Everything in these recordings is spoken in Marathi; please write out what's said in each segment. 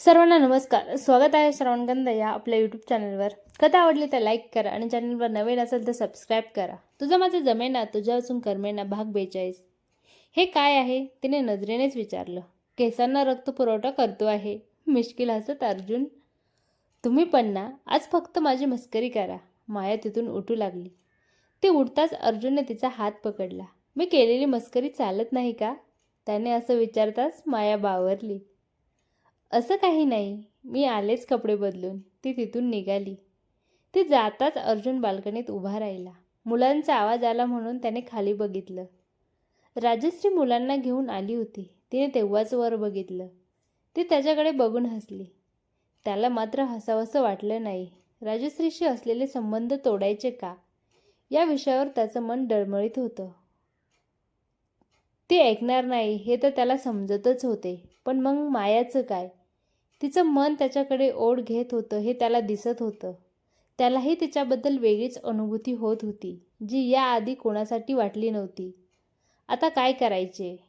सर्वांना नमस्कार. स्वागत आहे श्रवणगंध या आपल्या यूट्यूब चॅनलवर कथा आवडली तर लाईक करा आणि चॅनलवर नवीन असेल तर सबस्क्राईब करा. तुझं माझं जमेना तुझ्या असून कर्मेना भाग बेचाळीस. हे काय आहे? तिने नजरेनेच विचारलं. केसांना रक्त पुरवठा करतो आहे. मिश्किल हसत अर्जुन तुम्ही पण ना आज फक्त माझी मस्करी करा. माया तिथून उठू लागली. ती उठताच अर्जुनने तिचा हात पकडला. मी केलेली मस्करी चालत नाही का? त्याने असं विचारताच माया बावरली. असं काही नाही. मी आलेच कपडे बदलून. ती तिथून निघाली. ती जाताच अर्जुन बाल्कनीत उभा राहिला. मुलांचा आवाज आला म्हणून त्याने खाली बघितलं. राजश्री मुलांना घेऊन आली होती. तिने तेव्हाच वर बघितलं. ती त्याच्याकडे बघून हसली. त्याला मात्र हसावंसं वाटलं नाही. राजश्रीशी असलेले संबंध तोडायचे का? या विषयावर त्याचं मन डळमळीत होतं. ते ऐकणार नाही हे तर त्याला समजतच होते. पण मग मायाचं काय? तिचं मन त्याच्याकडे ओढ घेत होतं हे त्याला दिसत होतं. त्यालाही तिच्याबद्दल वेगळीच अनुभूती होत होती जी याआधी कोणासाठी वाटली नव्हती. आता काय करायचे?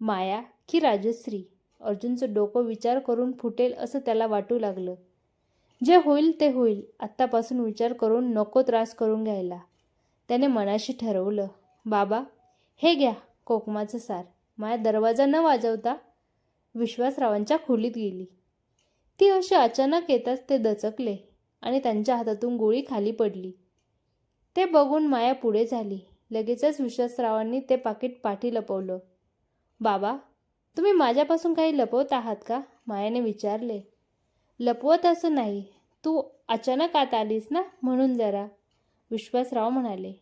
माया की राजश्री? अर्जुनचं डोकं विचार करून फुटेल असं त्याला वाटू लागलं. जे होईल ते होईल आत्तापासून विचार करून नको त्रास करून घ्यायला. त्याने मनाशी ठरवलं बाबा हे घ्या कोकमाचं सार. माया दरवाजा न वाजवता विश्वासरावांच्या खोलीत गेली. ती अशी अचानक येताच ते दचकले आणि त्यांच्या हातातून गोळी खाली पडली. ते बघून माया पुढे झाली. लगेचच विश्वासरावांनी ते पाकिट पाठी लपवलं. बाबा तुम्ही माझ्यापासून काही लपवत आहात का? मायाने विचारले. लपवत असं नाही. तू अचानक आत आलीस ना? म्हणून जरा विश्वासराव म्हणाले.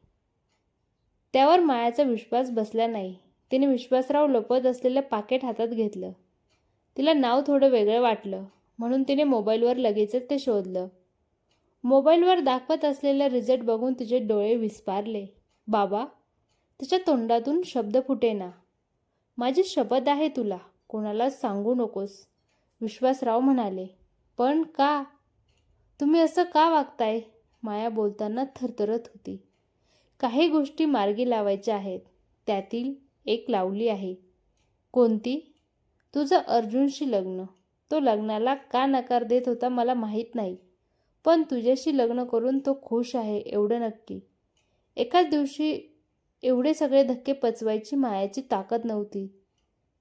त्यावर मायाचा विश्वास बसला नाही. तिने विश्वासराव लपवत असलेलं पाकिट हातात घेतलं. तिला नाव थोडं वेगळं वाटलं. म्हणून तिने मोबाईलवर लगेचच ते शोधलं. मोबाईलवर दाखवत असलेलं रिझल्ट बघून तिचे डोळे विस्पारले. बाबा तिच्या तोंडातून शब्द फुटेना माझी शपथ आहे तुला. कोणालाच सांगू नकोस. विश्वासराव म्हणाले. पण का? तुम्ही असं का वागताय? माया बोलताना थरथरत होती. काही गोष्टी मार्गी लावायच्या आहेत. त्यातील एक लावली आहे. कोणती? तुझं अर्जुनशी लग्न. तो लग्नाला का नकार देत होता मला माहीत नाही. पण तुझ्याशी लग्न करून तो खुश आहे एवढं नक्की. एकाच दिवशी एवढे सगळे धक्के पचवायची मायाची ताकद नव्हती.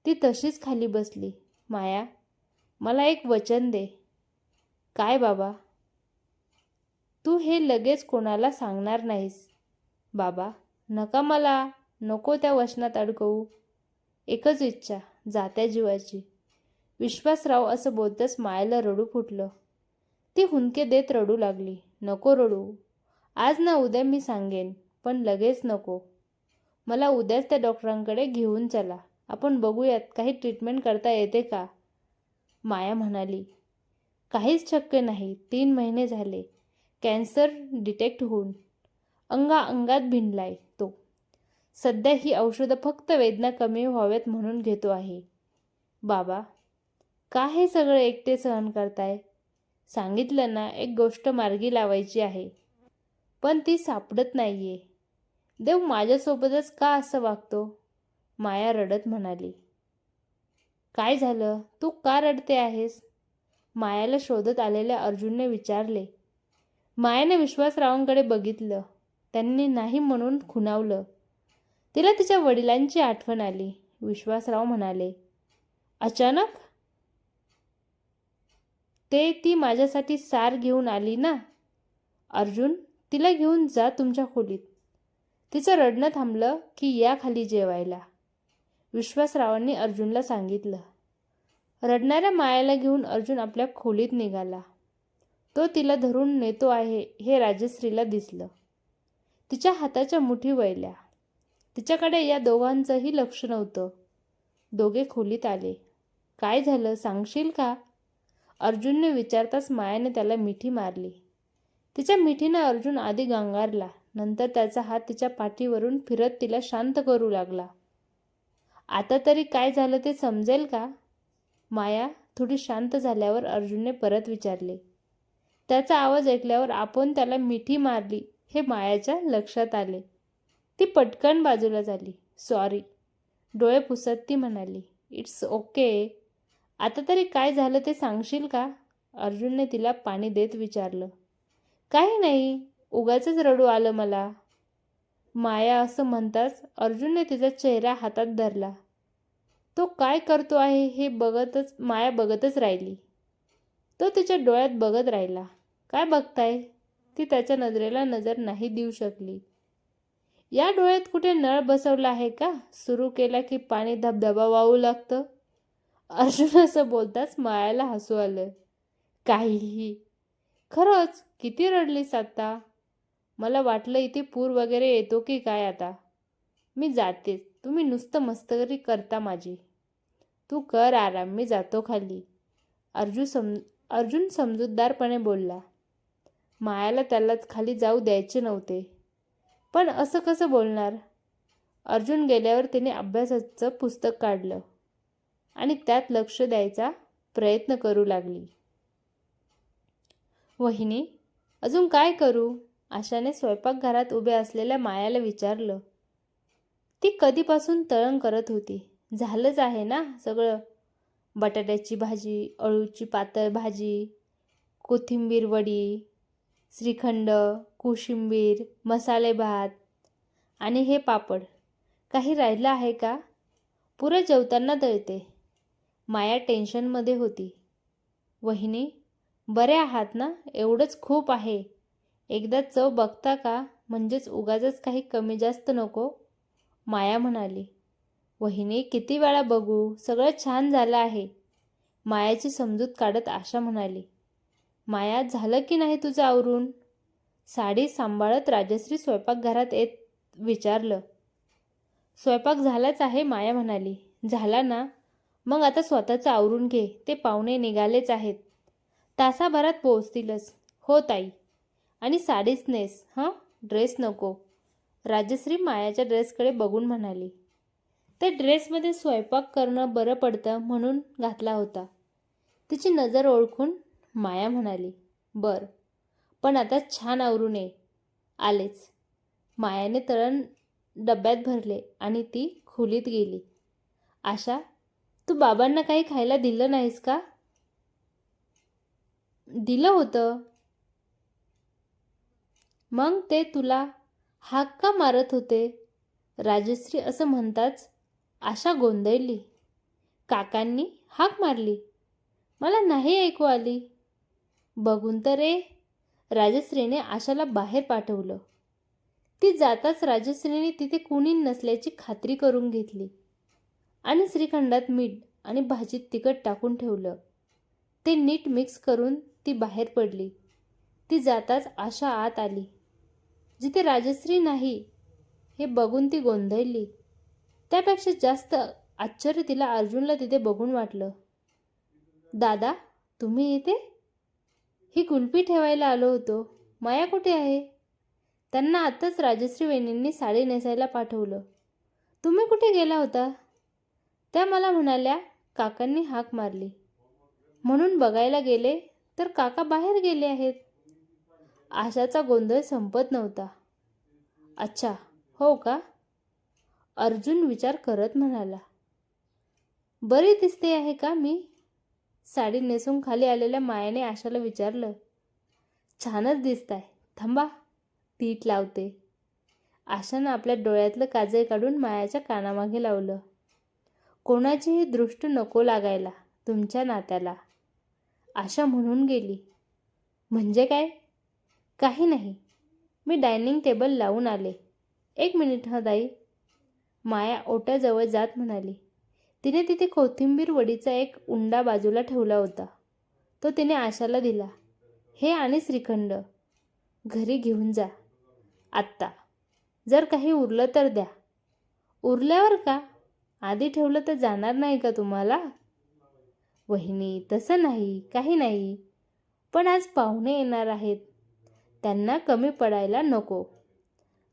ती तशीच खाली बसली. माया मला एक वचन दे. काय बाबा? तू हे लगेच कोणाला सांगणार नाहीस. बाबा नका मला नको त्या वचनात अडकवू. एकच इच्छा जात्या जीवाची. विश्वासराव असं बोलतच मायाला रडू फुटलं. ती हुंदके देत रडू लागली. नको रडू. आज ना उद्या मी सांगेन पण लगेच नको. मला उद्याच त्या डॉक्टरांकडे घेऊन चला. आपण बघूयात काही ट्रीटमेंट करता येते का? माया म्हणाली. काहीच शक्य नाही. तीन महिने झाले. कॅन्सर डिटेक्ट होऊन. अंगा अंगात भिनलाय तो. सध्या ही औषधं फक्त वेदना कमी व्हाव्यात म्हणून घेतो आहे. बाबा का हे सगळं एकटे सहन करताय? सांगितलं ना एक गोष्ट मार्गी लावायची आहे. पण ती सापडत नाहीये. देव माझ्यासोबतच का असं वागतो? माया रडत म्हणाली. काय झालं? तू का रडते आहेस? मायाला शोधत आलेल्या अर्जुनने विचारले. मायाने विश्वासरावांकडे बघितलं. त्यांनी नाही म्हणून खुणावलं. तिला तिच्या वडिलांची आठवण आली. विश्वासराव म्हणाले अचानक? ते ती माझ्यासाठी सार घेऊन आली ना? अर्जुन तिला घेऊन जा तुमच्या खोलीत. तिचं रडणं थांबलं की या खाली जेवायला. विश्वासरावांनी अर्जुनला सांगितलं. रडणाऱ्या मायाला घेऊन अर्जुन आपल्या खोलीत निघाला. तो तिला धरून नेतो आहे हे राजश्रीला दिसलं. तिच्या हाताच्या मुठी वळल्या. तिच्याकडे या दोघांचंही लक्ष नव्हतं. दोघे खोलीत आले. काय झालं? सांगशील का? अर्जुनने विचारताच मायाने त्याला मिठी मारली. तिच्या मिठीनं अर्जुन आधी गांगारला नंतर त्याचा हात तिच्या पाठीवरून फिरत तिला शांत करू लागला. आता तरी काय झालं ते समजेल का? माया थोडी शांत झाल्यावर अर्जुनने परत विचारले. त्याचा आवाज ऐकल्यावर आपण त्याला मिठी मारली हे मायाच्या लक्षात आले. ती पटकन बाजूला झाली. सॉरी. डोळे पुसत ती म्हणाली. It's okay. आता तरी काय झालं ते सांगशील का? अर्जुनने तिला पाणी देत विचारलं. काही नाही उगाच रडू आलं मला. माया असं म्हणताच अर्जुनने तिचा चेहरा हातात धरला. तो काय करतो आहे हे बघतच माया बघतच राहिली. तो तिच्या डोळ्यात बघत राहिला. काय बघताय? ती त्याच्या नजरेला नजर नाही देऊ शकली. या डोळ्यात कुठे नळ बसवला आहे का? सुरू केला की पाणी धबधबा वाहू लागतं? अर्जुन असं बोलताच मायाला हसू आलं. काहीही. खरंच किती रडलीस आता? मला वाटलं इथे पूर वगैरे येतो की काय आता? मी जातेच तुम्ही नुसतं मस्तकरी करता माझी. तू कर आराम मी जातो खाली. अर्जुन सम अर्जुन समजूतदारपणे बोलला. मायाला त्याला खाली जाऊ द्यायचे नव्हते. पण असं कसं बोलणार? अर्जुन गेल्यावर तिने अभ्यासाचं पुस्तक काढलं. आणि त्यात लक्ष द्यायचा प्रयत्न करू लागली. वहिनी अजून काय करू? आशाने स्वयंपाकघरात उभे असलेल्या मायाला विचारलं. ती कधीपासून तळण करत होती. झालंच आहे ना सगळं? बटाट्याची भाजी अळूची पातळ भाजी कोथिंबीर वडी श्रीखंड कोशिंबीर मसाले भात आणि हे पापड. काही राहिलं आहे का? पुरं जेवताना दळते माया टेन्शनमध्ये होती. वहिनी बरे आहात ना? एवढंच खूप आहे. एकदा चव बघता का? म्हणजेच उगाचच काही कमी जास्त नको? माया म्हणाली. वहिनी किती वेळा बघू? सगळं छान झालं आहे. मायाची समजूत काढत आशा म्हणाली. माया झालं की नाही तुझं आवरून? साडी सांभाळत राजश्री स्वयंपाकघरात येत विचारलं. स्वयंपाक झालाच आहे माया म्हणाली. झाला ना? मग आता स्वतःचं आवरून घे. ते पाहुणे निघालेच आहेत. तासाभरात पोहोचतीलच. हो ताई. आणि साडीच नेस हां? ड्रेस नको. राजश्री मायाच्या ड्रेसकडे बघून म्हणाली. त्या ड्रेसमध्ये स्वयंपाक करणं बरं पडतं म्हणून घातला होता. तिची नजर ओळखून माया म्हणाली बर पण आता छान आवरून ये. आलेच. मायाने तळण डब्यात भरले आणि ती खोलीत गेली. आशा तू बाबांना काही खायला दिलं नाहीस का? दिलं होतं. मग ते तुला हाक का मारत होते? राजश्री असं म्हणताच आशा गोंधळली. काकांनी हाक मारली. मला नाही ऐकू आली. बघून तर रे राजश्रीने आशाला बाहेर पाठवलं. ती जाताच राजश्रीने तिथे कुणी नसल्याची खात्री करून घेतली. आणि श्रीखंडात मीठ आणि भाजीत तिखट टाकून ठेवलं. ते नीट मिक्स करून ती बाहेर पडली. ती जाताच आशा आत आली. जिथे राजश्री नाही हे बघून ती गोंधळली. त्यापेक्षा जास्त आश्चर्य तिला अर्जुनला तिथे बघून वाटलं. दादा तुम्ही इथे? ही कुल्फी ठेवायला आलो होतो. माया कुठे आहे? त्यांना आत्ताच राजश्री वहिनींनी साडी नेसायला पाठवलं. तुम्ही कुठे गेला होता? त्या मला म्हणाल्या काकांनी हाक मारली. म्हणून बघायला गेले तर काका बाहेर गेले आहेत. आशाचा गोंधळ संपत नव्हता. अच्छा हो का? अर्जुन विचार करत म्हणाला. बरी दिसते आहे का मी? साडी नेसून खाली आलेल्या मायाने आशाला विचारलं. छानच दिसताय. थांबा पीठ लावते. आशानं आपल्या डोळ्यातलं काजळ काढून मायाच्या कानामागे लावलं. कोणाचीही दृष्ट नको लागायला तुमच्या नात्याला. आशा म्हणून गेली. म्हणजे काय? काही नाही. मी डायनिंग टेबल लावून आले. एक मिनिट हा दाई माया ओट्याजवळ जात म्हणाली. तिने तिथे कोथिंबीर वडीचा एक उंडा बाजूला ठेवला होता. तो तिने आशाला दिला. हे आणि श्रीखंड. घरी घेऊन जा. आत्ता. जर काही उरलं तर द्या. उरल्यावर का? आधी ठेवलं तर जाणार नाही का तुम्हाला? वहिनी तसं नाही काही नाही. पण आज पाहुणे येणार आहेत. त्यांना कमी पडायला नको.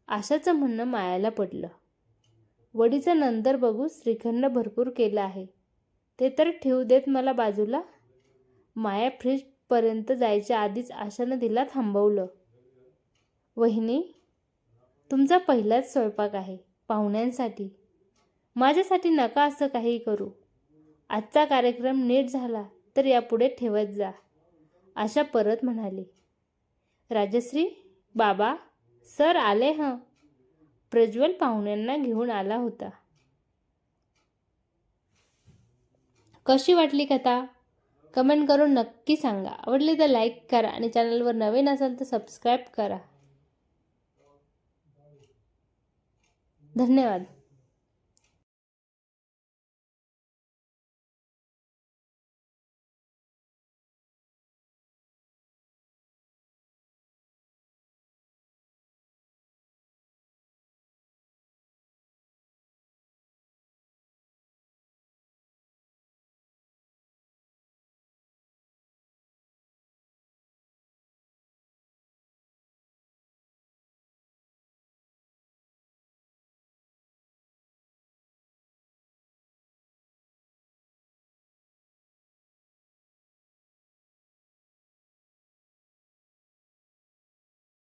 आशाचं म्हणणं मायाला पडलं. वडीचं नंतर बघू श्रीखंड भरपूर केलं आहे. ते तर ठेवू देत मला बाजूला. माया फ्रीजपर्यंत जायच्या आधीच आशानं तिला थांबवलं. वहिनी तुमचा पहिलाच स्वयंपाक आहे पाहुण्यांसाठी. माझ्यासाठी नका असं काही करू. आजचा कार्यक्रम नीट झाला तर यापुढे ठेवत जा आशा परत म्हणाली. राजश्री बाबा सर आले हं. प्रज्वल पाहुण्यांना घेऊन आला होता. कशी वाटली कथा? कमेंट करून नक्की सांगा. आवडली तर लाईक करा आणि चॅनलवर नवीन असाल तर सबस्क्राईब करा. धन्यवाद.